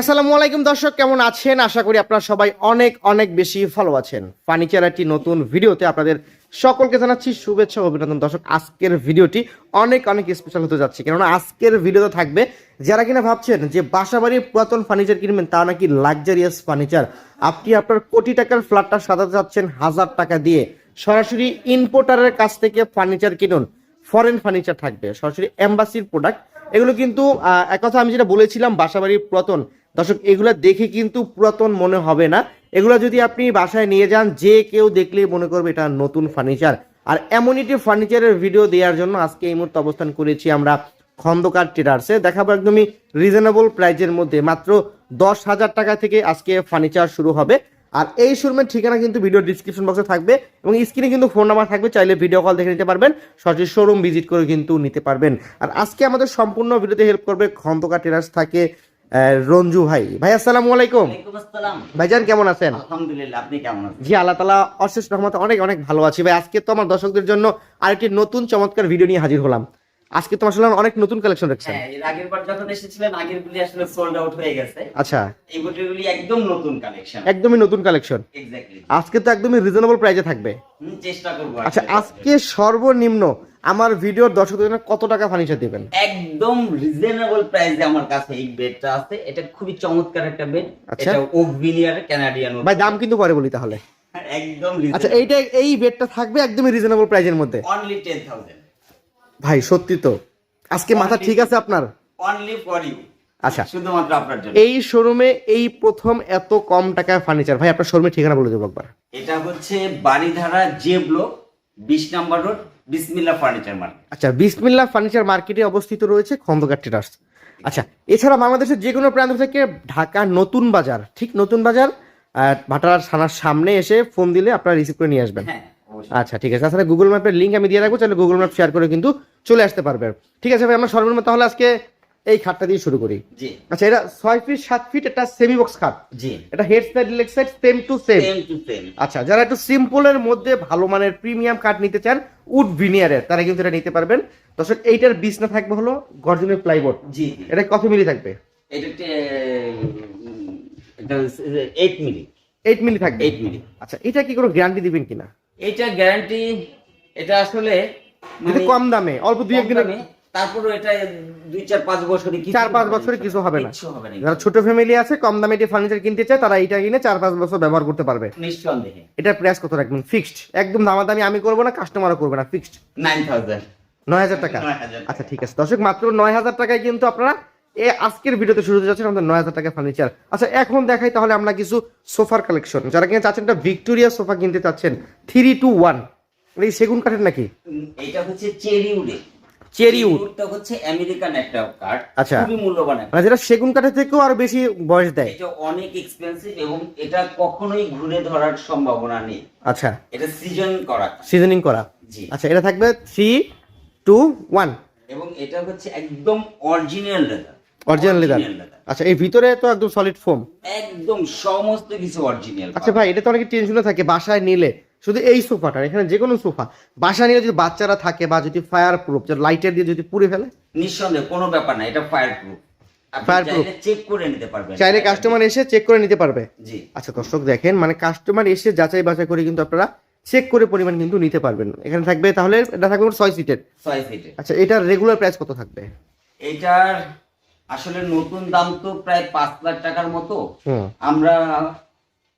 আসসালামু আলাইকুম দর্শক, কেমন আছেন? আশা করি আপনারা সবাই অনেক অনেক বেশি ভালো আছেন। ফার্নিচার একটি নতুন ভিডিওতে আপনাদের সকলকে জানাচ্ছি শুভেচ্ছা অভিনন্দন। দর্শক, আজকের ভিডিওটি অনেক অনেক স্পেশাল হতে যাচ্ছে। কেননা আজকের ভিডিওতে থাকবে, যারা কিনা ভাবছেন যে বাসাবাড়ির পুরাতন ফার্নিচার কিনবেন তা নাকি লাক্সারিয়াস ফার্নিচার আপনি আপনার কোটি টাকার ফ্ল্যাটটা সাজাতে যাচ্ছেন হাজার টাকা দিয়ে, সরাসরি ইম্পোর্টারের কাছ থেকে ফার্নিচার কিনুন। ফরেন ফার্নিচার থাকবে, সরাসরি এম্বাসির প্রোডাক্ট এগুলো কিন্তু এক কথা আমি যেটা বলেছিলাম, বাসাবাড়ির পুরাতন। দর্শক, এগুলো দেখে কিন্তু পুরাতন মনে হবে না। এগুলো যদি আপনি বাসায় নিয়ে যান, যে কেউ দেখলেই মনে করবে এটা নতুন ফার্নিচার আর এমনইটি ফার্নিচারের ভিডিও দেওয়ার জন্য আজকে এই মুহূর্তে অবস্থান করেছি আমরা খন্দকার ট্রেডার্সে দেখাবো একদমই রিজনেবল প্রাইজের মধ্যে। মাত্র দশ হাজার টাকা থেকে আজকে ফার্নিচার শুরু হবে। আর এই শোরুমের ঠিকানা কিন্তু ভিডিও ডিসক্রিপশন বক্সে থাকবে এবং স্ক্রিনে কিন্তু ফোন নাম্বার থাকবে, চাইলে ভিডিও কল দেখে নিতে পারবেন। সরাসরি শোরুম ভিজিট করে কিন্তু নিতে পারবেন। আর আজকে আমাদের সম্পূর্ণ ভিডিওতে হেল্প করবে খন্দকার টেরাস থাকে রঞ্জু ভাই। ভাই আসসালামু আলাইকুম। ভাইজান কেমন আছেন? আলহামদুলিল্লাহ আপনি কেমন আছেন? জি আল্লাহ তালা অশেষ রহমতে অনেক অনেক ভালো আছি। ভাই আজকে তো আমার দর্শকদের জন্য আরেকটি নতুন চমৎকার ভিডিও নিয়ে হাজির হলাম। আজকে তো আসলে অনেক নতুন কালেকশন রাখছেন হ্যাঁ এর আগের বার যখন এসেছিলেন আগের গুলি আসলে সোল্ড আউট হয়ে গেছে। আচ্ছা। এই গুলি একদম নতুন কালেকশন একদমই নতুন কালেকশন এক্স্যাক্টলি আজকে তো একদমই রিজনেবল প্রাইজে থাকবে। চেষ্টা করব আচ্ছা আজকে সর্বনিম্ন আমার ভিডিওর দর্শকদের জন্য কত টাকা ফার্নিচার দিবেন? একদম রিজনেবল প্রাইসে আমার কাছে এই বেডটা আছে। এটা খুবই চমৎকার একটা বেড আচ্ছা। এটা ওক ভিনিয়ার কানাডিয়ান ভাই দাম কিন্তু পরে বলি তাহলে। একদম আচ্ছা এইটা এই বেডটা থাকবে একদমই রিজনেবল প্রাইজের মধ্যে। অনলি 10000 ভাই সত্যি তো। আজকে মাথা ঠিক আছে আপনার? অনলি ফর ইউ আচ্ছা। শুধুমাত্র আপনার জন্য। এই শোরুমে এই প্রথম এত কম টাকায় ফার্নিচার ভাই আপনার শোরুমের ঠিকানা বলে দেবো একবার। এটা হচ্ছে Baridhara J block 20 number road Bismillah furniture market আচ্ছা বিসমিল্লা ফার্নিচার মার্কেটে অবস্থিত রয়েছে খন্দকার ট্রেডার্স আচ্ছা এছাড়া বাংলাদেশের যে কোনো প্রান্ত থেকে ঢাকা নতুন বাজার ঠিক নতুন বাজার ভাটার থানার সামনে এসে ফোন দিলে আপনারা রিসিভ করে নিয়ে আসবেন। হ্যাঁ। অবশ্যই। আচ্ছা ঠিক আছে। তাছাড়া গুগল ম্যাপের লিঙ্ক আমি দিয়ে রাখব তাহলে গুগল ম্যাপ শেয়ার করে কিন্তু চলে আসতে পারবে। ঠিক আছে ভাই আমরা সর্বনিম্ন তাহলে আজকে এই খাটটা দিয়ে শুরু করি। জি। আচ্ছা এটা ছয় ফিট সাত ফিট একটা সেমি বক্স খাট। জি। এটা head side leg side same to same same to same আচ্ছা যারা একটু সিম্পলের মধ্যে ভালো মানের প্রিমিয়াম কাঠ নিতে চান উড ভিনিয়ারের তারা কিন্তু এটা নিতে পারবেন। দর্শক এইটার বিছনা থাকবে হলো গর্জনের প্লাইবোর্ড জি। এটা কত মিলি থাকবে? এটা হচ্ছে, উম, এটা এইট মিলি। এইট মিলি থাকবে। Eight milli. আচ্ছা এটা কি কোনো গ্যারান্টি দিবেন কিনা? এটা গ্যারান্টি এটা আসলে মানে কম দামে অল্প দুই কম একদিনের তারপরে এটা দুই চার পাঁচ বছরে চার পাঁচ বছরে কিছু হবে না। যারা ছোট ফ্যামিলি আছে কম দামে এটি ফার্নিচার কিনতে চায় তারা এইটা কিনে চার পাঁচ বছর ব্যবহার করতে পারবে। নিঃসন্দেহে এটার প্রাইস কত রাখবেন? ফিক্সড একদম দামাদামি আমি করব না কাস্টমারও করবে না। ফিক্সড নাইন থাউজেন্ড নয় হাজার টাকা। আচ্ছা ঠিক আছে। দর্শক মাত্র নয় হাজার টাকায় কিন্তু আপনারা এ আজকের ভিডিওতে শুরু হতে যাচ্ছেন আমাদের নয় হাজার টাকা ফার্নিচার আচ্ছা এখন দেখাই তাহলে আমরা কিছু সোফার কালেকশন যারা কিনা চাচ্ছেন একটা ভিক্টোরিয়া সোফা কিনতে চাচ্ছেন থ্রি টু ওয়ান এই সেগুন কাঠের নাকি? এটা হচ্ছে চেরি উডে। Cherry wood. হচ্ছে আমেরিকান একটা কাঠ আচ্ছা। খুবই মূল্যবান মানে যেটা সেগুন কাঠের থেকেও আরও বেশি বয়স দেয়। এটা অনেক এক্সপেন্সিভ এবং এটা কখনোই ঘুরে ধরার সম্ভাবনা নেই। আচ্ছা। এটা সিজন করা। সিজনিং করা। জি। আচ্ছা এটা থাকবে থ্রি টু ওয়ান এবং এটা হচ্ছে একদম অরিজিনাল লেদার অরিজিনাল লেদার আচ্ছা এই ভিতরে তো একদম সলিড ফোম একদম সমস্ত কিছু অরিজিনাল আচ্ছা ভাই এটা তো অনেকে টেনশনে থাকে বাসায় নিলে। শুধু এই সোফাটা এখানে যে কোনো সোফা। বাসায় নিয়ে যদি বাচ্চারা থাকে বা যদি ফায়ার প্রুফ লাইটের দিয়ে যদি পুড়ে ফেলে? নিঃসন্দেহে কোনো ব্যাপার না এটা ফায়ার প্রুফ Fireproof। চেক করে নিতে পারবেন। চাইলে কাস্টমার এসে চেক করে নিতে পারবে। জি। আচ্ছা দর্শক দেখেন মানে কাস্টমার এসে যাচাই বাছাই করে কিন্তু আপনারা চেক করে পরিমাণ কিন্তু নিতে পারবেন। এখানে থাকবে তাহলে এটা থাকবে ছয় সিটের ছয় ফিটে আচ্ছা এটার রেগুলার প্রাইস কত থাকবে? এটার আসলে নতুন দাম তো প্রায় পাঁচ লাখ টাকার মতো। আমরা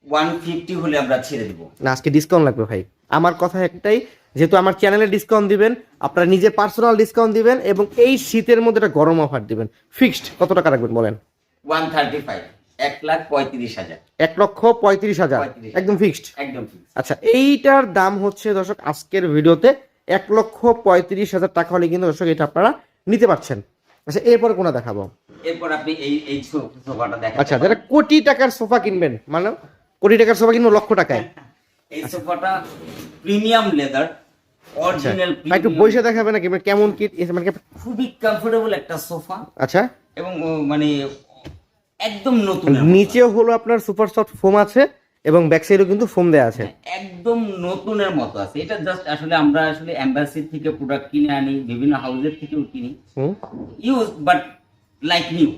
ওয়ান ফিফটি হলে আমরা ছেড়ে দেবো। না আজকে ডিসকাউন্ট লাগবে ভাই। আমার কথা একটাই যেহেতু আমার চ্যানেলে ডিসকাউন্ট দিবেন আপনারা নিজে পার্সোনাল ডিসকাউন্ট দিবেন এবং এই শীতের মধ্যে একটা গরম অফার দিবেন। ফিক্সড কত টাকা রাখবেন বলেন? ওয়ান থার্টি ফাইভ এক লাখ পঁয়ত্রিশ হাজার। এক লক্ষ পঁয়ত্রিশ হাজার। 35,000 একদম ফিক্সড একদম আচ্ছা এইটার দাম হচ্ছে দর্শক আজকের ভিডিওতে এক লক্ষ পঁয়ত্রিশ হাজার টাকা হলে কিন্তু দর্শক এটা আপনারা নিতে পারছেন। আচ্ছা এরপর কোনটা দেখাবো? এরপর আপনি এই এই সোফাটা দেখেন আচ্ছা যারা কোটি টাকার সোফা কিনবেন মানে কোটি টাকার সোফা কিনবো লক্ষ টাকায়। এই সোফাটা প্রিমিয়াম লেদার অরিজিনাল ভাই একটু বইসে দেখাবে নাকি? মানে কেমন কি মানে খুবই কমফোর্টেবল একটা সোফা। আচ্ছা। এবং মানে একদম নতুন নিচেও হলো আপনার সুপার সফট ফোম আছে এবং ব্যাক সাইডেও কিন্তু ফোম দেওয়া আছে। একদম নতুনের মতো আছে। এটা জাস্ট আসলে আমরা আসলে এম্বাসি থেকে প্রোডাক্ট কিনে আনি বিভিন্ন হাউসের থেকেও কিনি। ইউজ বাট লাইক নিউ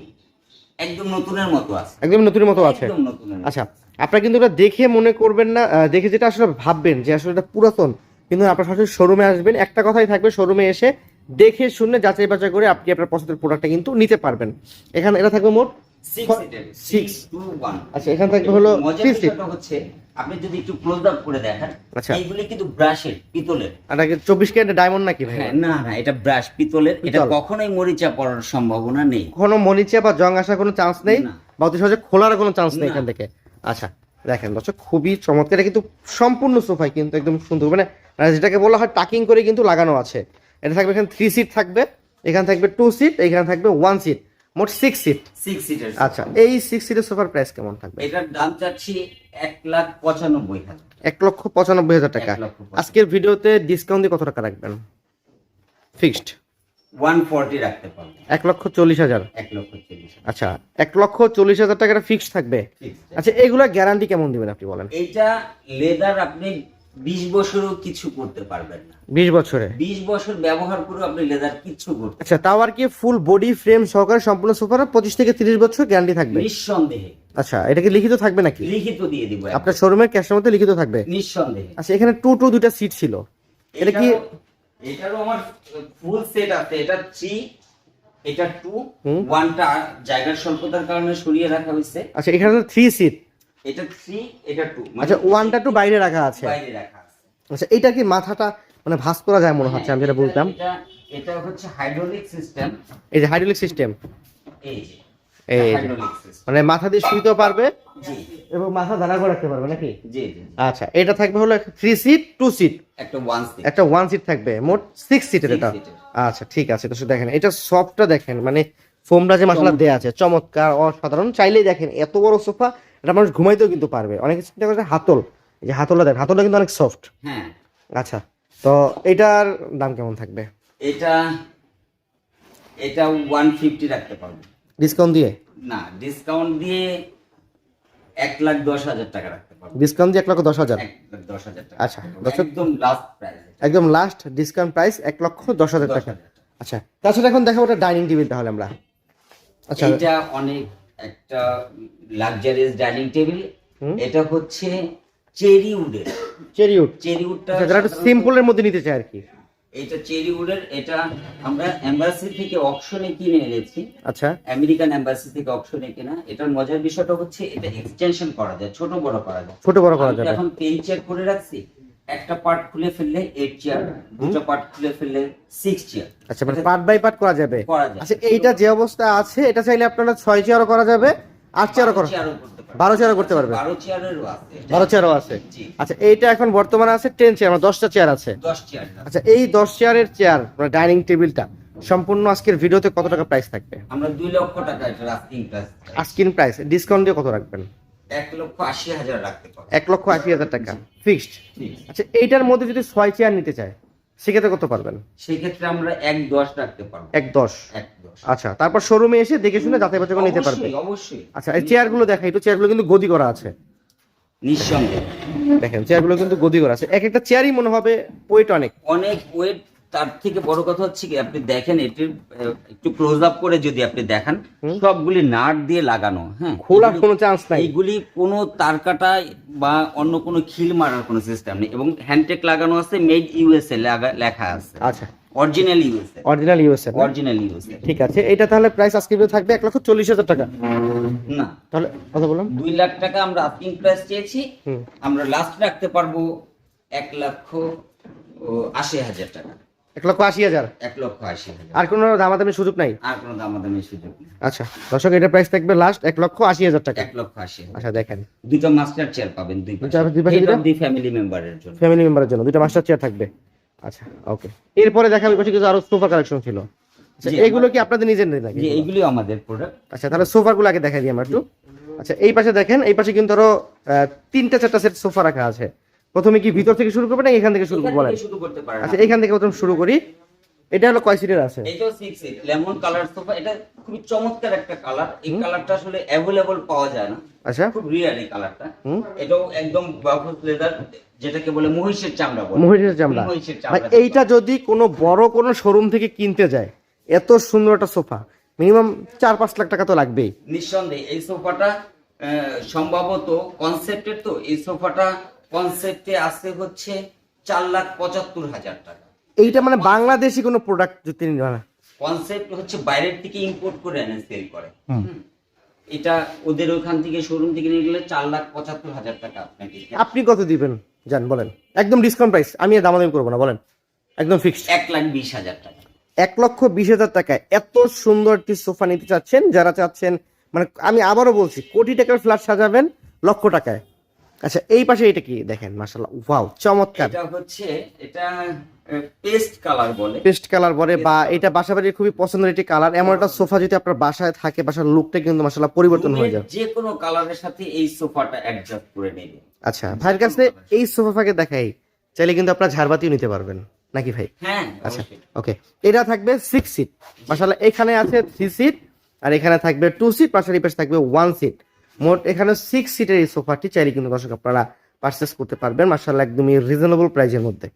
একদম নতুনের মতো আছে। একদম নতুনের মতো আছে। একদম নতুনের আচ্ছা আপনারা কিন্তু এটা দেখে মনে করবেন না দেখে যেটা আসলে ভাববেন যে আসলে এটা পুরাতন কিন্তু আপনার সরাসরি শোরুমে আসবেন একটা কথাই থাকবে শোরুমে এসে দেখে শুনে যাচাই বাছাই করে আপনি আপনার পছন্দের প্রোডাক্টটা কিন্তু নিতে পারবেন। এখানে এটা থাকবে মোট আচ্ছা এখানে থাকবে হলো হচ্ছে আপনি যদি একটু ক্লোজ আপ করে দেখেন আচ্ছা। এইগুলি কিন্তু ব্রাশের পিতলের। এটা কি চব্বিশ ক্যারেট ডায়মন্ড নাকি ভাই? হ্যাঁ না না এটা ব্রাশ পিতলের। এটা। কখনোই মরিচা পড়ার সম্ভাবনা নেই। কোনো মনিচে বা জং আসার কোনো চান্স নেই? বা অতি সহজে খোলার কোনো চান্স নেই এখান থেকে? আচ্ছা দেখেন দর্শক খুবই চমৎকার। এটা কিন্তু সম্পূর্ণ সোফাই কিন্তু একদম সুন্দর। মানে মানে যেটাকে বলা হয় টাকিং করে কিন্তু লাগানো আছে। এটা থাকবে এখানে থ্রি সিট থাকবে এখানে থাকবে টু সিট এখানে থাকবে ওয়ান সিট মোট সিক্স সিট সিক্স সিটার আচ্ছা এই সিক্স সিটের সোফার প্রাইস কেমন থাকবে? এটার দাম চাচ্ছি এক লাখ পঁচানব্বই হাজার। এক লক্ষ পঁচানব্বই হাজার টাকা। আজকের ভিডিওতে ডিসকাউন্ট দিয়ে কত টাকা রাখবেন? ফিক্সড ওয়ান ফর্টি রাখতে পারব। এক লক্ষ চল্লিশ হাজার। এক লক্ষ চল্লিশ আচ্ছা এক লক্ষ চল্লিশ হাজার টাকাটা ফিক্সড থাকবে? আচ্ছা এগুলা গ্যারান্টি কেমন দিবেন আপনি বলেন? এইটা লেদার আপনি বিশ বছরও কিছু করতে পারবেন না। বিশ বছরে? বিশ বছর ব্যবহার করেও আপনি লেদার কিচ্ছু করতে আচ্ছা তাও আর কি ফুল বডি ফ্রেম সহকারে সম্পূর্ণ সোফার পঁচিশ থেকে তিরিশ বছর গ্যারান্টি থাকবে? নিঃসন্দেহে। আচ্ছা এটা কি লিখিত থাকবে নাকি? লিখিত দিয়ে দিব আপনার শোরুমের ক্যাশের মধ্যে লিখিত থাকবে? নিঃসন্দেহে। আচ্ছা এখানে টু টু দুইটা সিট ছিল। এটা কি এটারও- এটারও আমার ফুল সেট আছে। এটা থ্রি এটা টু ওয়ানটা জায়গার স্বল্পতার কারণে সরিয়ে রাখা হয়েছে। আচ্ছা এখানে থ্রি সিট এটা থ্রি এটা টু আচ্ছা ওয়ানটা টু বাইরে রাখা আছে। বাইরে রাখা আছে। আচ্ছা এটা কি মাথাটা মানে করা যায় মনে হচ্ছে আমি যেটা বলতাম? এটা এটা হচ্ছে হাইড্রোলিক সিস্টেম এই যে হাইড্রোলিক সিস্টেম এই যে। মানে মাথা দিয়ে শুইতেও পারবে এবং মাথা দাঁড়া করে রাখতে পারবে নাকি? জি জি আচ্ছা এটা থাকবে হলো থ্রি সিট টু সিট একটা ওয়ান সিট একটা ওয়ান সিট থাকবে মোট সিক্স সিটের এটা। আচ্ছা ঠিক আছে তো দেখেন এটা সফটটা দেখেন মানে ফোমটা যে মশলা দেয়া আছে চমৎকার অসাধারণ। চাইলেই দেখেন এত বড় সোফা এটা মানুষ ঘুমাইতেও কিন্তু পারবে। অনেকে চিন্তা করে হাতল এই যে হাতলটা দেখেন হাতলটা কিন্তু অনেক সফট হ্যাঁ। আচ্ছা তো এটার দাম কেমন থাকবে? এটা এটা ওয়ান ফিফটি রাখতে পারব। ডিসকাউন্ট দিয়ে? না ডিসকাউন্ট দিয়ে এক লাখ দশ হাজার টাকা রাখতে পারব। ডিসকাউন্ট দিয়ে এক লক্ষ দশ হাজার? লাখ দশ হাজার টাকা। আচ্ছা, একদম লাস্ট প্রাইস একদম লাস্ট ডিসকাউন্ট প্রাইস এক লক্ষ দশ হাজার টাকা। আচ্ছা তাছাড়া এখন দেখাবো ওটা ডাইনিং টেবিল তাহলে আমরা। আচ্ছা। এটা অনেক একটা লাক্সারিয়াস ডাইনিং টেবিল এটা হচ্ছে চেরি উডের চেরি উড চেরি উডটা যারা একটু সিম্পলের মধ্যে নিতে চায় আর কি। এটা চেরি উডের এটা আমরা এম্বাসি থেকে অকশনে কিনে এনেছি। আচ্ছা। আমেরিকান এম্বাসি থেকে অকশনে কেনা। এটার মজার বিষয়টা হচ্ছে এটা এক্সটেনশন করা যায় ছোট বড় করা যায়। ছোট বড় করা যায় এখন পেন চেয়ার করে রাখছি? একটা পার্ট খুলে ফেললে এইট চেয়ার দুটো পার্ট খুলে ফেললে সিক্স চেয়ার আচ্ছা মানে পার্ট বাই পার্ট করা যাবে। আচ্ছা এইটা যে অবস্থা আছে এটা চাইলে আপনারা ছয় চেয়ারও করা যাবে আট চেয়ারও করা বারো চেয়ারও করতে পারবে বারো চেয়ারেরও আছে। বারো চেয়ারও আছে। জি। আচ্ছা এইটা এখন বর্তমানে আছে টেন চেয়ার মানে দশটা চেয়ার আছে। দশ চেয়ার আচ্ছা এই দশ চেয়ারের চেয়ার মানে ডাইনিং টেবিলটা সম্পূর্ণ আজকের ভিডিওতে কত টাকা প্রাইস থাকবে? আমরা দুই লক্ষ টাকা এটা asking price asking price discount দিয়ে কত রাখবেন? এক লক্ষ আশি হাজার রাখতে পারব এক লক্ষ আশি হাজার টাকা। ফিক্সড আচ্ছা এইটার মধ্যে যদি ছয় চেয়ার নিতে চায় সেক্ষেত্রে কত পারবেন? সেক্ষেত্রে আমরা এক দশ রাখতে পারব। এক দশ? এক দশ। আচ্ছা তারপর শোরুমে এসে দেখে শুনে যাচাই বাছাই করে নিতে পারবে। অবশ্যই, অবশ্যই আচ্ছা এই চেয়ারগুলো দেখা একটু চেয়ারগুলো কিন্তু গদি করা আছে। নিঃসন্দেহে। দেখেন চেয়ারগুলো কিন্তু গদি করা আছে। এক একটা চেয়ারই মনে হবে ওয়েট অনেক। অনেক ওয়েট তার থেকে বড় কথা হচ্ছে কি আপনি দেখেন এটির একটু ক্লোজ আপ করে যদি আপনি দেখান সবগুলি নাট দিয়ে লাগানো হ্যাঁ। খোলার কোনো চান্স নাই। এইগুলি কোনো তার কাটায় বা অন্য কোনো খিল মারার কোনো সিস্টেম নেই এবং হ্যান্ডটেক লাগানো আছে মেড ইউএসএ লেখা আছে। আচ্ছা। Original USA original USA original USA ঠিক আছে। এটা তাহলে প্রাইস আজকে থাকবে এক লক্ষ চল্লিশ হাজার টাকা। না। তাহলে কথা বললাম দুই লাখ টাকা আমরা আস্কিং প্রাইস চেয়েছি। আমরা লাস্ট রাখতে পারব এক লক্ষ আশি হাজার টাকা। এক লক্ষ আশি হাজার? এক লক্ষ আশি হাজার। আর কোনো দামাদামি সুযোগ নাই? আর কোনো দামাদামির সুযোগ নেই। আচ্ছা দর্শক এটা প্রাইস থাকবে লাস্ট এক লক্ষ আশি হাজার টাকা। এক লক্ষ আশি আচ্ছা দেখেন। দুটো মাস্টার চেয়ার পাবেন দুই পাশে। দুই ফ্যামিলি মেম্বারের জন্য। ফ্যামিলি মেম্বারের জন্য। দুইটা মাস্টার চেয়ার থাকবে। আচ্ছা ওকে এরপরে পাশে কিছু আরও সোফা কালেকশন ছিল। আচ্ছা এগুলো কি আপনাদের নিজের নাকি আমাদের প্রোডাক্ট আচ্ছা তাহলে সোফাগুলো আগে দেখাই দিই আমরা একটু। আচ্ছা এই পাশে দেখেন এই পাশে কিন্তু আরও তিনটা চারটা সেট সোফা রাখা আছে। প্রথমে কি ভিতর থেকে শুরু করবে না এখান থেকে শুরু করব বলেন? করতে পারেন আচ্ছা এখান থেকে প্রথম শুরু করি। এটা হলো কয় সিটের আছে? এটাও six eight lemon colour sofa এটা খুবই চমৎকার একটা কালার এই কালারটা আসলে অ্যাভেলেবল পাওয়া যায় না। আচ্ছা। খুব রিয়ার এই কালারটা। এটাও একদম বাফুস লেদার যেটাকে বলে মহিষের চামড়া বলে। মহিষের চামড়া। মহিষের ভাই চামড়া এইটা যদি কোনো বড় কোনো শোরুম থেকে কিনতে যায় এত সুন্দর একটা সোফা মিনিমাম চার পাঁচ লাখ টাকা তো লাগবেই। নিঃসন্দেহে এই সোফাটা সম্ভবত কনসেপ্টের তো এই সোফাটা কনসেপ্টে আসতে হচ্ছে চার লাখ পঁচাত্তর হাজার টাকা। এইটা মানে বাংলাদেশি কোনো প্রোডাক্ট যদি না কনসেপ্ট হচ্ছে বাইরের থেকে ইম্পোর্ট করে এনে সেল করে। হুম। এটা ওদের ওখান থেকে শোরুম থেকে নিয়ে গেলে চার লাখ পঁচাত্তর হাজার টাকা আপনাকে আপনি কত দিবেন? জান বলেন। একদম ডিসকাউন্ট প্রাইস আমি আর দামাদামি করব না বলেন। একদম ফিক্সড এক লাখ বিশ হাজার টাকা। এক লক্ষ বিশ হাজার টাকায় এত সুন্দর একটি সোফা নিতে চাচ্ছেন যারা চাচ্ছেন মানে আমি আবারও বলছি কোটি টাকার ফ্ল্যাট সাজাবেন লক্ষ টাকায়। আচ্ছা এই পাশে এটা কি? দেখেন মাসাল্লাহ ওয়াও চমৎকার। এটা হচ্ছে এটা পেস্ট কালার বলে। পেস্ট কালার বলে বা এটা বাসা বাড়ির খুবই পছন্দের একটি কালার। এমন একটা সোফা যদি আপনার বাসায় থাকে বাসার লুকটা কিন্তু মাসাল্লাহ পরিবর্তন হয়ে যাবে। যে কোনো কালারের সাথে এই সোফাটা অ্যাডজাস্ট করে নেবে। আচ্ছা ভাইয়ের কাছে এই সোফাকে দেখাই। চাইলে কিন্তু আপনার ঝাড়বাতিও নিতে পারবেন। নাকি ভাই? হ্যাঁ আচ্ছা ওকে। এটা থাকবে সিক্স সিট মাসাল্লাহ এখানে আছে থ্রি সিট আর এখানে থাকবে টু সিট পাশের পাশে থাকবে ওয়ান সিট মোট এখানে সিক্স সিটের এই সোফাটি চাইলে কিন্তু দর্শক আপনারা পারচেস করতে পারবেন মাসাল্লাহ একদমই রিজনেবল প্রাইসের মধ্যে।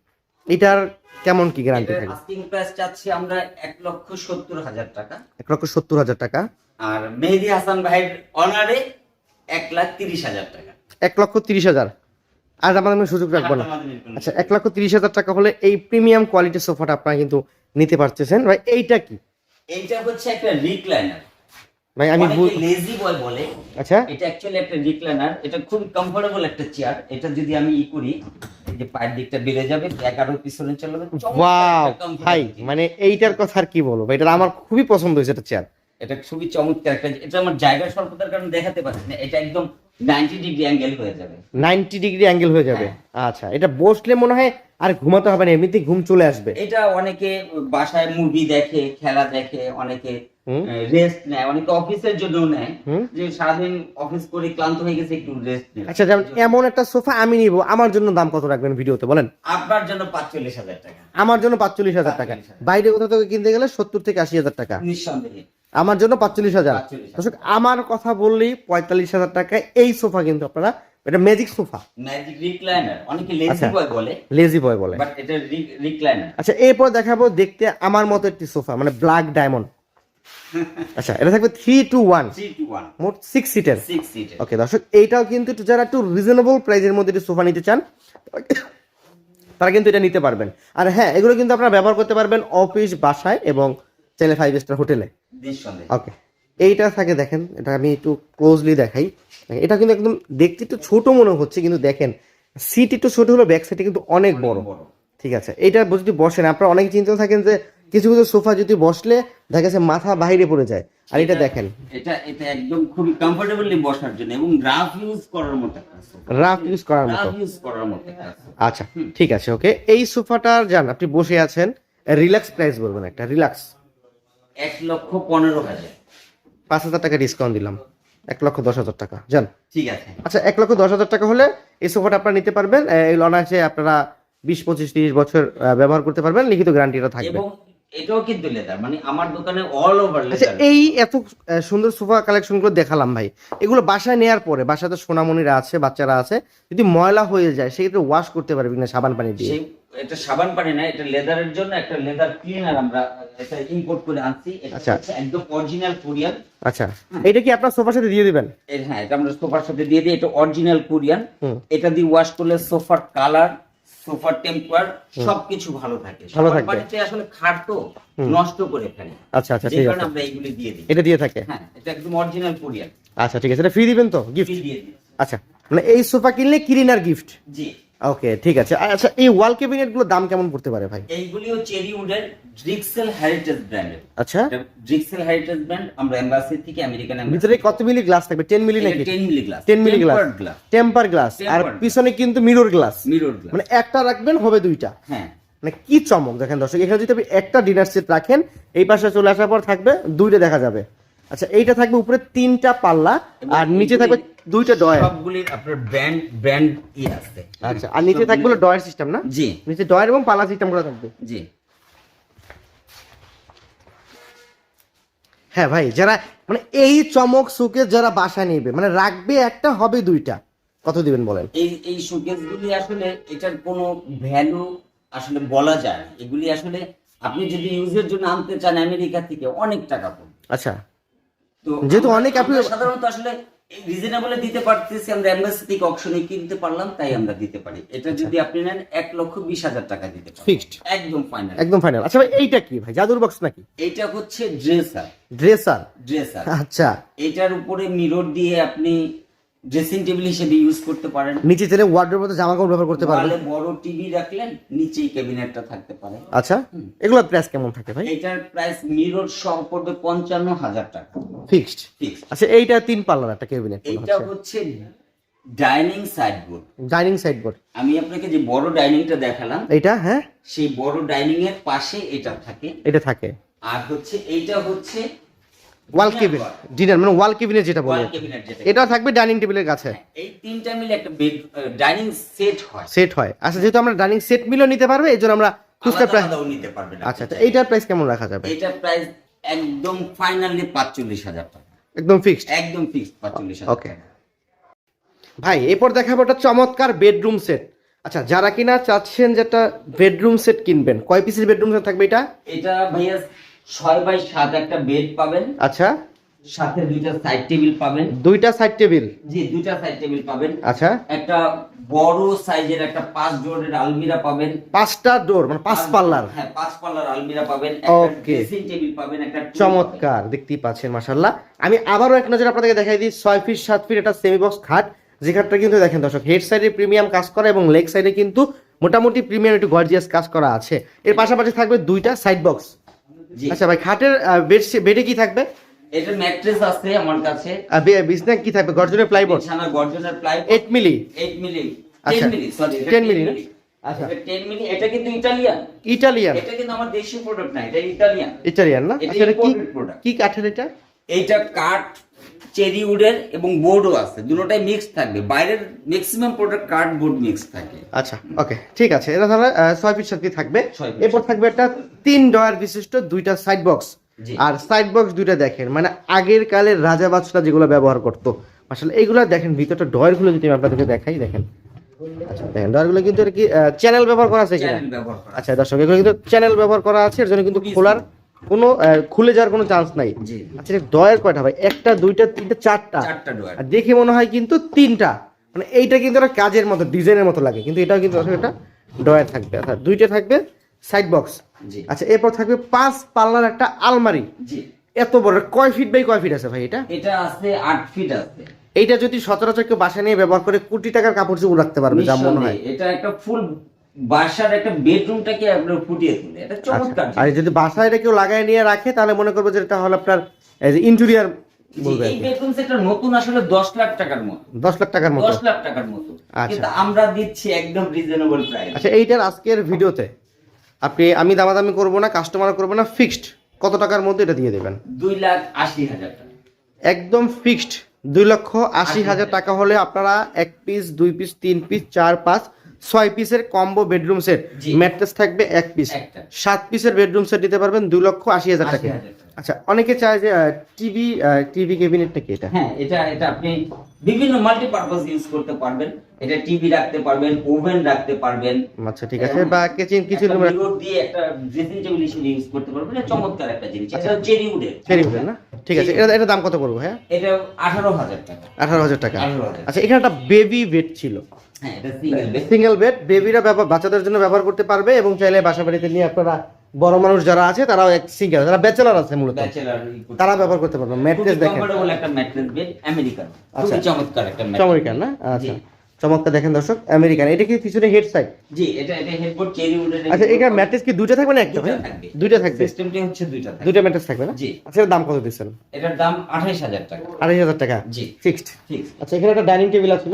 এটার কেমন কি গ্যারান্টি থাকবে আস্কিং প্রাইস চাচ্ছি আমরা এক লক্ষ সত্তর হাজার টাকা। এক লক্ষ সত্তর হাজার টাকা। আর মেহেদি হাসান ভাইয়ের অনারে এক লাখ তিরিশ হাজার টাকা। এক লক্ষ তিরিশ হাজার। আর আমাদের আমি সুযোগ রাখব না। আচ্ছা এক লক্ষ তিরিশ হাজার টাকা হলে এই প্রিমিয়াম কোয়ালিটির সোফাটা আপনারা কিন্তু নিতে পারতেছেন। ভাই এইটা কি? এইটা হচ্ছে একটা রিক্লাইনার ভাই আমি লেজি বয় বলে। আচ্ছা। এটা অ্যাকচুয়ালি একটা রিক্লাইনার এটা খুব কমফোর্টেবল একটা চেয়ার এটা যদি আমি ই করি এই যে পায়ের দিকটা বেড়ে যাবে ব্যাক আরও পিছনে চলে যাবে ওয়াও ভাই মানে এইটার কথা আর কি বলব? এটা আমার খুবই পছন্দ হয়েছে এটা চেয়ার এটা খুবই চমৎকার একটা এটা আমার জায়গা স্বল্পতার কারণে দেখাতে পারছি না। এটা একদম নাইনটি ডিগ্রি অ্যাঙ্গেল হয়ে যাবে। নাইনটি ডিগ্রি অ্যাঙ্গেল হয়ে যাবে। আচ্ছা এটা বসলে মনে হয় আর ঘুমাতে হবে না এমনিতেই ঘুম চলে আসবে। এটা অনেকে বাসায় মুভি দেখে খেলা দেখে অনেকে রেস্ট নেয় অনেকে অফিসের জন্য নেয় যে সারাদিন অফিস করে ক্লান্ত হয়ে গেছে একটু রেস্ট নেয় আচ্ছা যেমন এমন একটা সোফা আমি নিব আমার জন্য দাম কত রাখবেন ভিডিওতে বলেন? আপনার জন্য পাঁচচল্লিশ হাজার টাকা। আমার জন্য পাঁচচল্লিশ হাজার টাকা। বাইরে কোথাও থেকে কিনতে গেলে সত্তর থেকে আশি হাজার টাকা। নিঃসন্দেহে। আমার জন্য পাঁচচল্লিশ হাজার। 45,000 দর্শক আমার কথা বললেই পঁয়তাল্লিশ হাজার টাকায় এই সোফা কিন্তু আপনারা এটা ম্যাজিক সোফা। ম্যাজিক রিক্লাইনার অনেকে লেজি আচ্ছা। বয় বলে। লেজি বয় বলে। বাট এটা রিক্লাইনার আচ্ছা এরপর দেখাবো দেখতে আমার মতো একটি সোফা মানে ব্ল্যাক ডায়মন্ড আচ্ছা এটা থাকবে থ্রি টু ওয়ান মোট সিক্স সিটের ওকে দর্শক এইটাও কিন্তু যারা একটু রিজনেবল প্রাইসের মধ্যে একটু সোফা নিতে চান তারা কিন্তু এটা নিতে পারবেন। আর হ্যাঁ এগুলো কিন্তু আপনারা ব্যবহার করতে পারবেন অফিস বাসায় এবং চাইলে ফাইভ স্টার হোটেলে। ওকে এইটা থাকে দেখেন এটা আমি একটু ক্লোজলি দেখাই। এটা কিন্তু একদম দেখতে একটু ছোট মনে হচ্ছে কিন্তু দেখেন সিট একটু ছোট হলো ব্যাক সাইডে কিন্তু অনেক বড়। ঠিক আছে এটা যদি বসেন আপনারা অনেক চিন্তা থাকেন যে কিছু কিছু সোফা যদি বসলে দেখা যাচ্ছে মাথা বাইরে পড়ে যায়। আর এটা দেখেন। এটা এটা একদম খুবই কমফোর্টেবলি বসার জন্য এবং রাফ ইউজ করার মতো রাফ ইউজ করার মতো। ইউজ করার মতো আচ্ছা ঠিক আছে ওকে এই সোফাটার যান আপনি বসে আছেন রিল্যাক্স প্রাইস বলবেন একটা রিল্যাক্স এক লক্ষ পনেরো হাজার। পাঁচ হাজার টাকা ডিসকাউন্ট দিলাম। এক লক্ষ দশ হাজার টাকা। ঠিক আছে। আচ্ছা এক লক্ষ দশ হাজার টাকা হলে এই সোফাটা আপনারা নিতে পারবেন। এই অনায়াসে আপনারা বিশ পঁচিশ তিরিশ বছর ব্যবহার করতে পারবেন। লিখিত গ্যারান্টিটা থাকবে। এবং এটাও কিন্তু লেদার মানে আমার দোকানে অল ওভার আচ্ছা এই এত সুন্দর সোফা কালেকশনগুলো দেখালাম ভাই। এগুলো বাসায় নেওয়ার পরে বাসায় তো সোনামণিরা আছে বাচ্চারা আছে। যদি ময়লা হয়ে যায় সেক্ষেত্রে ওয়াশ করতে পারবে কিনা সাবান পানি দিয়ে। এটা সাবান পানি না এটা লেদারের জন্য একটা লেদার ক্লিনার আমরা এটা ইম্পোর্ট করে আনছি। এটা আচ্ছা। একদম অরিজিনাল কোরিয়ান। আচ্ছা এটা কি আপনার সোফার সাথে দিয়ে দিবেন? হ্যাঁ এটা আমরা সোফার সাথে দিয়ে দিই এটা অরিজিনাল কোরিয়ান। এটা দিয়ে ওয়াশ করলে সোফার কালার সোফার টেম্পার সবকিছু ভালো থাকে। ভালো থাকবে। পানিতে আসলে খাট তো নষ্ট করে ফেলে। আচ্ছা আচ্ছা ঠিক আছে। আমরা এইগুলি দিয়ে দিই। এটা দিয়ে থাকে? হ্যাঁ এটা একদম অরিজিনাল কোরিয়ান। আচ্ছা ঠিক আছে। এটা ফ্রি দিবেন তো গিফট দিয়ে দিই আচ্ছা মানে এই সোফা কিনলে কিরিনার গিফট জি। ওকে ঠিক আছে। আচ্ছা এই ওয়াল ক্যাবিনেটগুলো দাম কেমন পড়তে পারে ভাই? এইগুলিও চেরি উডের ড্রিক্সেল হেরিটেজ ব্র্যান্ডের আচ্ছা। ড্রিক্সেল হেরিটেজ ব্র্যান্ড আমরা এম্বাসি থেকে আমেরিকান ভিতরে কত মিলি গ্লাস থাকবে? টেন মিলি নাকি 10 milli glass ten milli glass glass temper glass আর পিছনে কিন্তু মিরর গ্লাস মিরর গ্লাস মানে একটা রাখবেন হবে দুইটা। হ্যাঁ। মানে কি চমক দেখেন দর্শক এখানে যদি আপনি একটা ডিনার সেট রাখেন এই পাশে চলে আসার পর থাকবে দুইটা দেখা যাবে। আচ্ছা এইটা থাকবে উপরে তিনটা পাল্লা আর নিচে থাকবে দুইটা ডয়ার সবগুলির আপনার ব্র্যান্ড ব্র্যান্ড ই আছে। আচ্ছা আর নিচে থাকবে ডয়ার সিস্টেম না? জি। নিচে ডয়ার এবং পাল্লা সিস্টেম করে থাকবে। জি। হ্যাঁ ভাই যারা মানে এই চমক সুকে যারা বাসা নেবে মানে রাখবে একটা হবে দুইটা। কত দিবেন বলেন? এই এই শোকেসগুলি আসলে এটার কোনো ভ্যালু আসলে বলা যায় না। এগুলি আসলে আপনি যদি ইউজের জন্য আনতে চান আমেরিকা থেকে অনেক টাকা পড়বে। আচ্ছা। তো যেহেতু অনেক আপনি- সাধারণত আসলে রিজনেবলে দিতে পারতেছি আমরা এমবাসি থেকে অপশনে কিনতে পারলাম তাই আমরা দিতে পারি। এটা যদি আপনি নেন এক লক্ষ বিশ হাজার টাকা দিতে পারেন ফিক্সড একদম ফাইনাল একদম ফাইনাল আচ্ছা ভাই এইটা কি ভাই জাদুর বক্স নাকি? এইটা হচ্ছে ড্রেসার ড্রেসার ড্রেসার আচ্ছা। এটার উপরে মিরর দিয়ে আপনি ড্রেসিং টেবিল হিসেবে ইউজ করতে পারেন। নিচে চাইলে ওয়ার্ডের মধ্যে জামা কাপড় ব্যবহার করতে পারবে ওয়ালে বড় টিভি রাখলেন নিচেই ক্যাবিনেটটা থাকতে পারে। আচ্ছা এগুলোর প্রাইস কেমন থাকে ভাই? এটার প্রাইস মিরর সহ পড়বে পঞ্চান্ন হাজার টাকা। ফিক্সড ফিক্স আচ্ছা এইটা তিন পাল্লার একটা ক্যাবিনেট এটা হচ্ছে। Dining sideboard dining side board আমি আপনাকে যে বড় ডাইনিংটা দেখালাম এটা হ্যাঁ? সেই বড় ডাইনিং এর পাশে এটা থাকে। এটা থাকে। আর হচ্ছে এইটা হচ্ছে ওয়াল কেবিন ডিনার মানে ওয়াল কেবিনের যেটা বলে। এটা থাকবে ডাইনিং টেবিলের কাছে। এই তিনটা মিলে একটা ডাইনিং সেট হয়। সেট হয়। আচ্ছা যেহেতু আমরা ডাইনিং সেট মিলও নিতে পারবে এই জন্য আমরা খুচরা প্রাইস নিতে পারবেন আচ্ছা এইটার প্রাইস কেমন রাখা যাবে? এইটার প্রাইস একদম ফাইনালি পাঁচচল্লিশ হাজার টাকা। একদম ফিক্সড একদম ফিক্সড পাঁচচল্লিশ হাজার Okay. টাকা। ভাই এরপর দেখাবো একটা চমৎকার বেডরুম সেট আচ্ছা যারা কিনা চাচ্ছেন যে একটা বেডরুম সেট কিনবেন কয় পিসের বেডরুম সেট থাকবে এটা? এটা ভাইয়া ছয় বাই সাত একটা বেড পাবেন। আচ্ছা। সাথে দুইটা সাইড টেবিল পাবেন। দুইটা সাইড টেবিল জি দুইটা সাইড টেবিল পাবেন। আচ্ছা। একটা বড় সাইজের একটা পাঁচ ডোরের আলমিরা পাবেন। পাঁচটা ডোর মানে পাঁচ পাল্লার? হ্যাঁ পাঁচ পাল্লার আলমিরা পাবেন। টেবিল পাবেন একটা চমৎকার দেখতেই পাচ্ছেন মাসাল্লাহ আমি আবারও এক নজর আপনাদেরকে দেখাই দিই ছয় ফিট সাত ফিট একটা সেমি বক্স খাট। যে খাটটা কিন্তু দেখেন দর্শক হেড সাইডে প্রিমিয়াম কাজ করা এবং লেগ সাইডে কিন্তু মোটামুটি প্রিমিয়াম একটু গর্জিয়াস কাজ করা আছে। এর পাশাপাশি থাকবে দুইটা সাইড বক্স আচ্ছা ভাই খাটের বেড বেডে কি থাকবে? এটা ম্যাট্রেস আছে আমার কাছে। বিছনা কি থাকবে? গর্জনের প্লাইবোর্ড বিছানা গর্জনের ply eight milli 8 milli 10 milli sorry 10 milli না? আচ্ছা। আচ্ছা 10 মিলি এটা কিন্তু ইটালিয়ান ইটালিয়ান এটা কিন্তু আমার দেশীয় প্রোডাক্ট না এটা ইটালিয়ান ইটালিয়ান না? আচ্ছা এটা কি কি কাঠের এটা? এইটা কাঠ চেরি উডের এবং বোর্ডও আছে। দুটোটাই মিক্স থাকবে। বাইরের ম্যাক্সিমাম প্রোডাক্ট কাঠ বোর্ড মিক্স থাকে। আচ্ছা ওকে ঠিক আছে। এটা তাহলে ছয় ফিট সাত থাকবে। এরপর থাকবে একটা তিন ডয়ার বিশিষ্ট দুইটা সাইড বক্স আর সাইড বক্স দুইটা দেখেন। মানে আগের কালের রাজা বাদশাহ যেগুলো ব্যবহার করতো। আসলে এইগুলো দেখেন ভিতরটা ডয়ারগুলো যদি আমি আপনাদেরকে দেখাই দেখেন। আচ্ছা দেখেন ডয়ারগুলো কিন্তু কি চ্যানেল ব্যবহার করা আছে আচ্ছা দর্শক এগুলো কিন্তু চ্যানেল ব্যবহার করা আছে। এর জন্য কিন্তু খোলার কোনো খুলে যাওয়ার কোনো চান্স নাই। আচ্ছা এটা ডয়ার কয়টা ভাই? একটা দুইটা তিনটা চারটা। চারটা ডোয়ার আর দেখে মনে হয় কিন্তু তিনটা। মানে এইটা কিন্তু একটা কাজের মতো ডিজাইনের মতো লাগে। কিন্তু এটাও কিন্তু একটা ডয়ার থাকবে। আচ্ছা দুইটা থাকবে সাইড বক্স আচ্ছা এরপর থাকবে পাঁচ পাল্লার একটা আলমারি। এত বড় কয় ফিট বাই কয় ফিট আছে ভাই এটা? এটা আছে আট ফিট আছে। এইটা যদি সচরাচর কেউ বাসা নিয়ে ব্যবহার করে কোটি টাকার কাপড় চোপড় রাখতে পারবে যা মনে হয়। এটা একটা ফুল বাসার একটা বেডরুমটাকে আপনার ফুটিয়ে তোলে এটা চমৎকার আচ্ছা, আর যদি বাসায় এটা কেউ লাগায় নিয়ে রাখে তাহলে মনে করব যে এটা হলো আপনার ইন্টেরিয়ার জি, এই বেডরুম সেটটা নতুন আসলে দশ লাখ টাকার মতো। দশ লাখ টাকার মতো। দশ লাখ টাকার মতো। আচ্ছা। কিন্তু আমরা দিচ্ছি একদম রিজনেবল প্রাইস আচ্ছা এইটার আজকের ভিডিওতে আপনি আমি দামাদামি করব না কাস্টমার করব না ফিক্সড কত টাকার মধ্যে এটা দিয়ে দেবেন? দুই লাখ আশি হাজার টাকা। একদম ফিক্সড দুই লক্ষ আশি হাজার টাকা। হলে আপনারা এক পিস দুই পিস তিন পিস চার পাঁচ ছয় পিসের কম্বো বেডরুম সেট ম্যাট্রেস থাকবে এক পিস সাত পিসের বেডরুম সেট দিতে পারবেন দুই লক্ষ আশি হাজার টাকা। আচ্ছা অনেকে চায় যে টিভি টিভি ক্যাবিনেটটা কি এটা? হ্যাঁ এটা এটা আপনি বিভিন্ন মাল্টিপারপাস ইউজ করতে পারবেন। এটা টিভি রাখতে পারবেন ওভেন রাখতে পারবেন। আচ্ছা ঠিক আছে বা কিচেন রুমে mirror দিয়ে একটা ড্রেসিং টেবিল হিসেবে ইউজ করতে পারবেন। এটা চমৎকার একটা জিনিস। এটা চেরি উডের চেরি উঠবেন না? ঠিক আছে এটা এটা দাম কত পড়ব হ্যাঁ এটা আঠারো হাজার টাকা। আঠারো হাজার টাকা। আচ্ছা এখানে একটা বেবি বেড ছিল। সিঙ্গেল বেড বেবিরা বাচ্চাদের জন্য ব্যবহার করতে পারবে এবং চাইলে বাসা বাড়িতে নিয়ে আপনারা বড় মানুষ যারা আছে তারাও এক সিঙ্গেল যারা ব্যাচেলার আছে মূলত। তারা ব্যবহার করতে পারবে ম্যাট্রেস দেখেন। একটা ম্যাট্রেস বেড আমেরিকান আচ্ছা। খুবই চমৎকার একটা চমৎকার না? আচ্ছা। চমৎকার দেখেন দর্শক আমেরিকান এটা কি পিছনে হেড সাইড জি এটা এটা হেডবোর্ড চেরি উডের আচ্ছা এখানে ম্যাট্রেস কি দুইটা থাকবে না একটা? থাকবে। দুইটা থাকবে। সিস্টেমটি হচ্ছে দুইটা থাকবে। দুইটা ম্যাট্রেস থাকবে না? জি। আচ্ছা এর দাম কত দিচ্ছেন? এটার দাম আঠাইশ হাজার টাকা। আড়াই হাজার টাকা? জি। ফিক্সড ঠিক আচ্ছা এখানে একটা ডাইনিং টেবিল আছে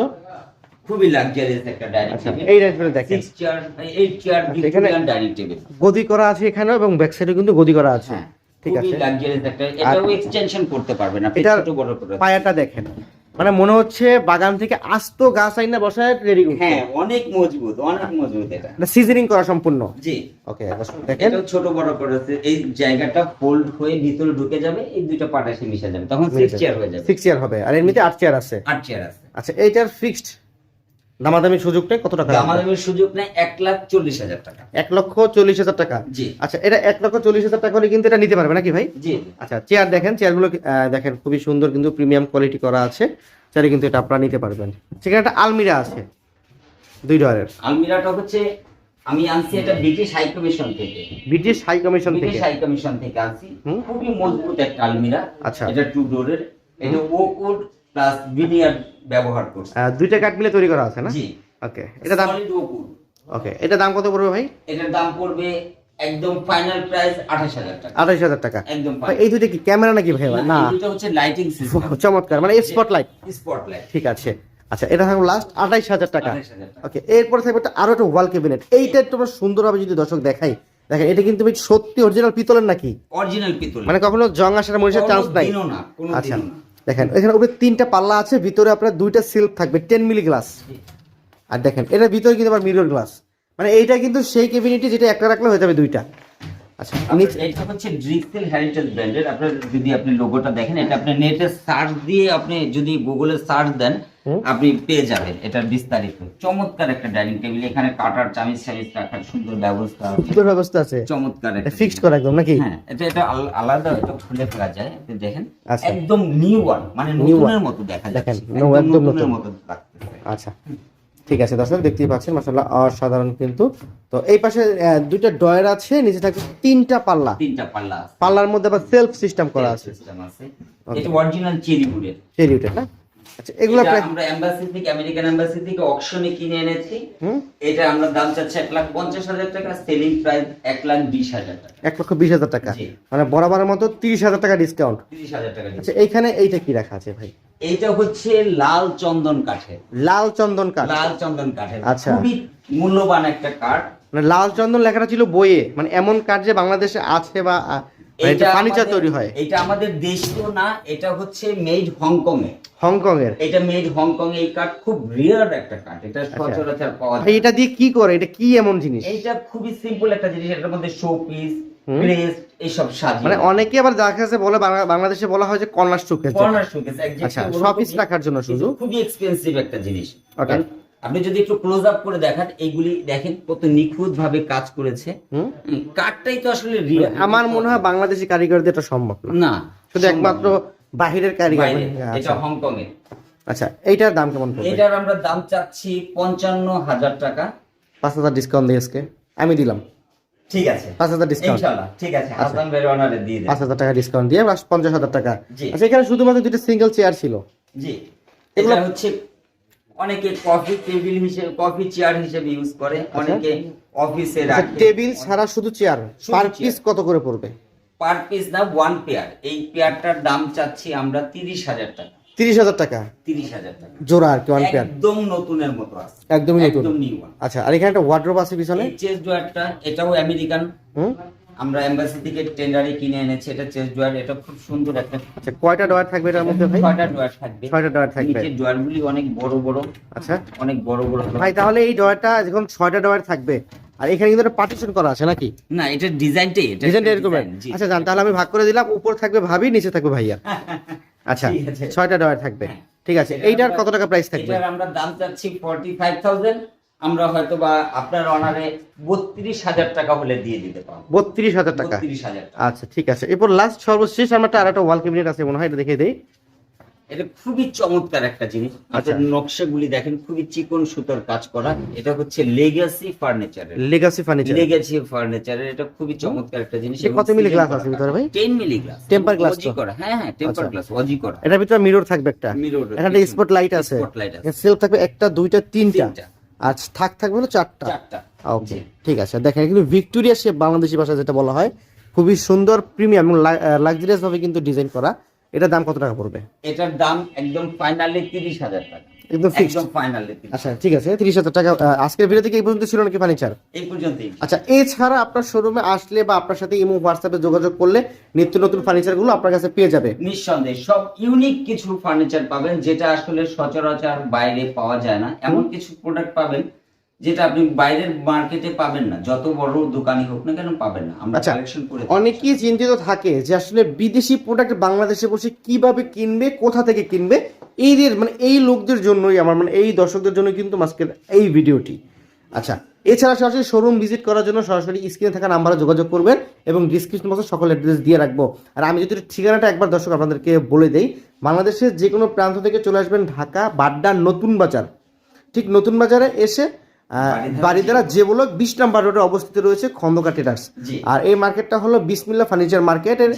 খুবই লাক্সারিয়াস একটা ডাইনিং আচ্ছা টেবিল এই ডাইনিং টেবিল দেখেন। Six chair eight chair Victorian dining table গদি করা আছে এখানেও এবং ব্যাক সাইডে কিন্তু গদি করা আছে। হ্যাঁ ঠিক খুবই লাক্সারিয়াস একটা এটাও এক্সটেনশন করতে পারবেন আপনি ছোট বড় করে। পায়াটা দেখেন। মানে মনে হচ্ছে বাগান থেকে আস্ত গাছ আইনা বসায় রেডি হ্যাঁ অনেক মজবুত অনেক মজবুত এটা। এটা সিজনিং করা সম্পূর্ণ। জি। ওকে দেখেন। এটাও ছোট বড় করেছে এই জায়গাটা ফোল্ড হয়ে ভিতরে ঢুকে যাবে এই দুইটা পার্ট এসে মিশে যাবে তখন সিক্স চেয়ার হয়ে যাবে। সিক্স চেয়ার হবে আর এমনিতে আট চেয়ার আছে। আট চেয়ার আছে। আচ্ছা এইটার ফিক্সড দামাদামি সুযোগ নেই কত টাকা? দামাদামির সুযোগ নেই এক লাখ চল্লিশ হাজার টাকা। এক লক্ষ চল্লিশ হাজার টাকা? জি। আচ্ছা এটা এক লক্ষ চল্লিশ হাজার টাকা হলে কিন্তু এটা নিতে পারবে নাকি ভাই? জি। আচ্ছা চেয়ার দেখেন চেয়ারগুলো আহ, দেখেন খুবই সুন্দর কিন্তু প্রিমিয়াম কোয়ালিটি করা আছে। চেয়ারে কিন্তু এটা আপনারা নিতে পারবেন। সেখানে একটা আলমিরা আছে দুই ডয়ারের আলমিরাটা হচ্ছে আমি আনছি এটা ব্রিটিশ হাই কমিশন থেকে। ব্রিটিশ হাই কমিশন ব্রিটিশ থেকে? হাই কমিশন থেকে আনছি। খুবই মজবুত একটা আলমিরা। আচ্ছা। এটা টু ডোরের এটা ওকুড প্লাস ভিনিয়ার ব্যবহার করছে। দুইটা কাঠ মিলে তৈরি করা আছে না? জি। ওকে এটা দাম ওকে এটা দাম কত পড়বে ভাই? এটার দাম পড়বে একদম ফাইনাল প্রাইস আঠাশ হাজার টাকা। আঠাইশ হাজার টাকা। একদম ভাই, এই দুইটা কি ক্যামেরা নাকি ভাই? না এটা হচ্ছে লাইটিং সিস্টেম চমৎকার। মানে স্পটলাইট স্পটলাইট ঠিক আছে। আচ্ছা এটা থাকবে লাস্ট আঠাইশ হাজার টাকা। ওকে এরপরে থাকবে একটা আরও একটা ওয়াল ক্যাবিনেট এইটা তোমরা সুন্দরভাবে যদি দর্শক দেখাই দেখেন এটা কিন্তু সত্যি অরিজিনাল পিতলের নাকি? অরিজিনাল পিতল। মানে কখনো জং আসার মরিচের চান্স নাই? আচ্ছা। দেখেন এখানে উপরে তিনটা পাল্লা আছে ভিতরে আপনার দুইটা সিল্ক থাকবে টেন মিলি গ্লাস আর দেখেন এটার ভিতরে কিন্তু আবার মিরর গ্লাস মানে এইটা কিন্তু সেই কেবিনিটি যেটা একটা রাখলে হয়ে যাবে দুইটা। আচ্ছা এটা হচ্ছে ড্রিক্সেল হেরিটেজ ব্র্যান্ডের আপনার যদি আপনি লোগোটা দেখেন এটা আপনি নেটে সার্চ দিয়ে আপনি যদি গুগলে সার্চ দেন আপনি পেয়ে যাবেন এটা বিস্তারিত। চমৎকার একটা ডাইনিং টেবিল এখানে কাটার চামিচ চামিচ রাখার সুন্দর ব্যবস্থা সুন্দর ব্যবস্থা আছে। চমৎকার একটা ফিক্সড করা একদম নাকি? হ্যাঁ এটা এটা আলাদা এটা খুলে ফেলা যায় আপনি দেখেন। আচ্ছা। একদম নিউ ওয়ান মানে নতুনের মতো দেখা দেখেন, যাচ্ছে। একদম নতুনের মতো লাগতেছে। আচ্ছা। ঠিক আছে দর্শক দেখতেই পাচ্ছেন মাসাল্লাহ অসাধারণ কিন্তু। তো এই পাশে দুইটা ডয়ার আছে নিচে থাকে তিনটা পাল্লা। তিনটা পাল্লা পাল্লার মধ্যে আবার সেলফ সিস্টেম করা আছে। সিস্টেম আছে। এটা অরিজিনাল চেরি উডের চেরি উডের না? আচ্ছা এগুলো আমরা এম্বাসি থেকে আমেরিকান এম্বাসি থেকে অকশনে কিনে এনেছি। এটা আমরা দাম চাচ্ছি এক লাখ পঞ্চাশ হাজার টাকা সেলিং প্রাইস এক লাখ বিশ হাজার টাকা। এক লক্ষ বিশ হাজার টাকা। মানে বরাবরের মতো তিরিশ হাজার টাকা ডিসকাউন্ট তিরিশ হাজার টাকা আচ্ছা এইখানে এইটা কি রাখা আছে ভাই? এইটা হচ্ছে লাল চন্দন কাঠের। লাল চন্দন কাঠ। লাল চন্দন কাঠের। আচ্ছা। খুবই মূল্যবান একটা কাঠ। মানে লাল চন্দন লেখাটা ছিল বইয়ে। মানে এমন কাঠ যে বাংলাদেশে আছে বা ফার্নিচার তৈরি হয়। এটা আমাদের দেশীয় না এটা হচ্ছে মেড হংকং এ হংকং এর এটা মেড হংকং এই কাঠ খুব রিয়ার একটা কাঠ এটা সচরাচর পাওয়া যায়। এটা দিয়ে কি করে? এটা কি এমন জিনিস? এইটা খুবই সিম্পল একটা জিনিস এটার মধ্যে শো পিস এইসব সাজিয়ে মানে অনেকে আবার দেখা যাচ্ছে বলে বাংলাদেশে বলা হয় যে কর্নার শোকেস কর্নার শোকেস আচ্ছা শপিস রাখার জন্য শুধু? খুবই এক্সপেন্সিভ একটা জিনিস। Okay. আপনি যদি একটু ক্লোজ আপ করে দেখেন এইগুলি দেখেন কত নিখুঁত ভাবে কাজ করেছে। কাঠটাই তো আসলে আমার মনে হয় বাংলাদেশি কারিগরদের এটা সম্ভব না। শুধু একমাত্র বাহিরের কারিগর আচ্ছা। এটা হংকং এর আচ্ছা এইটার দাম কেমন পড়বে? এটার আমরা দাম চাচ্ছি পঞ্চান্ন হাজার টাকা। পাঁচ হাজার ডিসকাউন্ট দিয়ে আজকে। আমি দিলাম। ঠিক আছে। পাঁচ হাজার ডিসকাউন্ট ইনশাআল্লাহ ঠিক আছে। হাসান ভাইয়ের অনারে দিয়ে পাঁচ হাজার টাকা ডিসকাউন্ট দিয়ে পঞ্চাশ হাজার টাকা। আচ্ছা এখানে শুধুমাত্র দুটো সিঙ্গেল চেয়ার ছিল। জি। এগুলো- এটা হচ্ছে অনেকে কফি টেবিল হিসেবে কফি চেয়ার হিসেবে ইউজ করে অনেকে অফিসে আচ্ছা রাখে। টেবিল ছাড়া শুধু চেয়ার পার পিস কত করে পড়বে? পার পিস না ওয়ান পেয়ার এই পেয়ারটার দাম চাচ্ছি আমরা তিরিশ হাজার টাকা। তিরিশ হাজার টাকা? তিরিশ হাজার টাকা। জোড়া আর কি ওয়ান পেয়ার একদম নতুনের মতো আছে। একদমই নতুন। আচ্ছা আর এখানে একটা ওয়ার্ড্রোব আছে পিছনে? চেস ড্রয়ারটা এটাও আমেরিকান হুম? আমরা এম্বাসি থেকে টেন্ডারে কিনে এনেছি এটা চেস ড্রয়ার এটা খুব সুন্দর একটা আচ্ছা কয়টা ডয়ার থাকবে এটার মধ্যে ভাই? ছয়টা ড্রয়ার থাকবে। ছয়টা ডয়ার থাকবে। নিচের ড্রয়ারগুলি অনেক বড় বড়। আচ্ছা। অনেক বড় বড় ভাই তাহলে এই ডয়ারটা যখন ছয়টা ডয়ার থাকবে আর এখানে কিন্তু একটা পার্টিশন করা আছে নাকি? না এটা ডিজাইনটাই এটা ডিজাইনটা এরকম। আচ্ছা জান তাহলে আমি ভাগ করে দিলাম উপর থাকবে ভাবি নিচে থাকবে ভাইয়া। আচ্ছা ছয়টা ডয়ার থাকবে। হ্যাঁ। ঠিক আছে এইটার কত টাকা প্রাইস থাকবে? এটার আমরা দাম চাচ্ছি ফর্টি ফাইভ থাউজেন্ড আমরা হয়তো বা আপনার অনারে বত্রিশ হাজার টাকা হলে দিয়ে দিতে পারব। বত্রিশ হাজার টাকা? বত্রিশ হাজার টাকা। আচ্ছা ঠিক আছে। এরপর লাস্ট সর্বশেষ আমরা একটা আরেকটা ওয়াল ক্যাবিনেট আছে মনে হয় এটা দেখে দেই। এটা খুবই চমৎকার একটা জিনিস। আচ্ছা। নকশাগুলি দেখেন খুবই চিকন সুতোর কাজ করা। এটা হচ্ছে লেগাসি ফার্নিচারের লেগাসি ফার্নিচার লেগাসি ফার্নিচারের এটা খুবই চমৎকার একটা জিনিস। কত মিলি গ্লাস আছে ভিতরে ভাই? 10 মিলি গ্লাস Temper glass অজি করা। হ্যাঁ হ্যাঁ টেম্পার। গ্লাস অজি করা। এটার ভিতরে মিরর থাকবে একটা। Mirror, এখানে স্পট লাইট আছে। Spotlight আছে। সেলফ থাকবে একটা দুইটা তিনটা। আর থাক থাকবে হলো চারটা। চারটা। ওকে ঠিক আছে। দেখেন কিন্তু ভিক্টোরিয়া শেপ বাংলাদেশি ভাষা যেটা বলা হয় খুবই সুন্দর প্রিমিয়াম এবং লাক্সারিয়াস ভাবে কিন্তু ডিজাইন করা। এটার দাম কত টাকা পড়বে? এটার দাম একদম ফাইনালি তিরিশ হাজার টাকা। একদম ফিক্সড একদম ফাইনালি আচ্ছা ঠিক আছে তিরিশ হাজার টাকা আজকের ভিডিও থেকে এই পর্যন্ত ছিল নাকি ফার্নিচার? এই পর্যন্তই। আচ্ছা এছাড়া আপনার শোরুমে আসলে বা আপনার সাথে ইমো হোয়াটসঅ্যাপে যোগাযোগ করলে নিত্য নতুন ফার্নিচারগুলো আপনার কাছে পেয়ে যাবে। নিঃসন্দেহে সব ইউনিক কিছু ফার্নিচার পাবেন যেটা আসলে সচরাচর বাইরে পাওয়া যায় না। এমন কিছু প্রোডাক্ট পাবেন যেটা আপনি বাইরের মার্কেটে পাবেন না। যত বড় দোকানই হোক না কেন পাবেন না। আমরা আচ্ছা, কালেকশন করে অনেকেই চিন্তিত থাকে যে আসলে বিদেশি প্রোডাক্ট বাংলাদেশে বসে কীভাবে কিনবে কোথা থেকে কিনবে এই যে মানে এই লোকদের জন্যই আমার মানে এই দর্শকদের জন্য কিন্তু আজকের এই ভিডিওটি। আচ্ছা এছাড়া সরাসরি শোরুম ভিজিট করার জন্য সরাসরি স্ক্রিনে থাকা নাম্বারে যোগাযোগ করবেন এবং ডিসক্রিপশন বক্সে সকল অ্যাড্রেস দিয়ে রাখব। আর আমি যদি ঠিকানাটা একবার দর্শক আপনাদেরকে বলে দেই বাংলাদেশের যে কোনো প্রান্ত থেকে চলে আসবেন ঢাকা বাড্ডা নতুন বাজার। ঠিক নতুন বাজারে এসে বাড়িদারা যে বলক বিশ নাম্বার রোডে অবস্থিত রয়েছে খন্দকার ট্রেডার্স আর এই মার্কেটটা হলো বিসমিল্লা ফার্নিচার মার্কেটের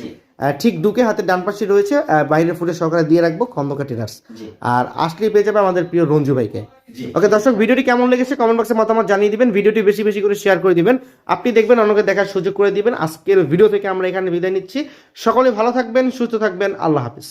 ঠিক দুকে হাতে ডান পাশে রয়েছে বাইরের ফুটে সহকারে দিয়ে রাখব খন্দকা ট্রেডার্স আর আসলেই পেয়ে যাবে আমাদের প্রিয় রঞ্জু ভাইকে। ওকে দর্শক ভিডিওটি কেমন লেগেছে কমেন্ট বক্সে মতামত জানিয়ে দিবেন ভিডিওটি বেশি বেশি করে শেয়ার করে দিবেন। আপনি দেখবেন অনেকে দেখার সুযোগ করে দিবেন। আজকের ভিডিও থেকে আমরা এখানে বিদায় নিচ্ছি। সকলে ভালো থাকবেন সুস্থ থাকবেন আল্লাহ হাফিজ।